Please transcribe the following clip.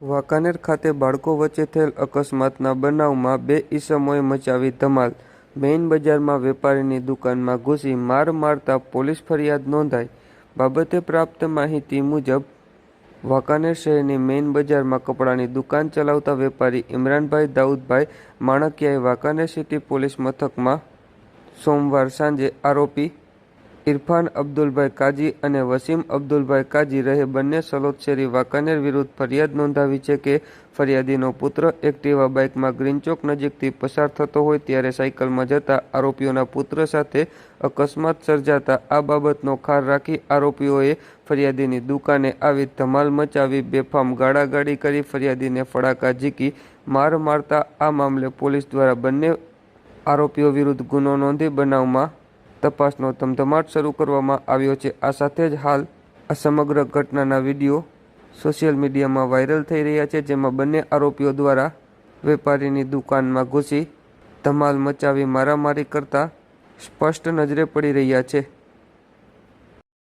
વાંકાનેર ખાતે બાળકો વચ્ચે થયેલ અકસ્માતના બનાવમાં બે ઈસમોએ મચાવી ધમાલ. મેઇન બજારમાં વેપારીની દુકાનમાં ઘૂસી માર મારતા પોલીસ ફરિયાદ નોંધાઈ. બાબતે પ્રાપ્ત માહિતી મુજબ, વાંકાનેર શહેરની મેઇન બજારમાં કપડાની દુકાન ચલાવતા વેપારી ઇમરાનભાઈ દાઉદભાઈ માણકિયાએ વાંકાનેર સિટી પોલીસ મથકમાં સોમવાર સાંજે આરોપી ઇરફાન અબ્દુલભાઈ કાજી અને વસીમ અબ્દુલભાઈ કાજી રહે બંને સલોદ વાકાનેર વિરુદ્ધ ફરિયાદ નોંધાવી છે કે ફરિયાદીનો પુત્ર એક્ટિવા બાઇકમાં ગ્રીનચોક નજીકથી પસાર થતો હોય ત્યારે સાયકલમાં જતા આરોપીઓના પુત્ર સાથે અકસ્માત સર્જાતા આ બાબતનો ખાર રાખી આરોપીઓએ ફરિયાદીની દુકાને આવી ધમાલ મચાવી બેફામ ગાળાગાળી કરી ફરિયાદીને ફડાકા ઝીકી માર મારતા આ મામલે પોલીસ દ્વારા બંને આરોપીઓ વિરુદ્ધ ગુનો નોંધી બનાવમાં તપાસનો ધમધમાટ શરૂ કરવામાં આવ્યો છે. આ સાથે જ હાલ આ સમગ્ર ઘટનાના વીડિયો સોશિયલ મીડિયામાં વાયરલ થઈ રહ્યા છે, જેમાં બંને આરોપીઓ દ્વારા વેપારીની દુકાનમાં ઘૂસી ધમાલ મચાવી મારામારી કરતા સ્પષ્ટ નજરે પડી રહ્યા છે.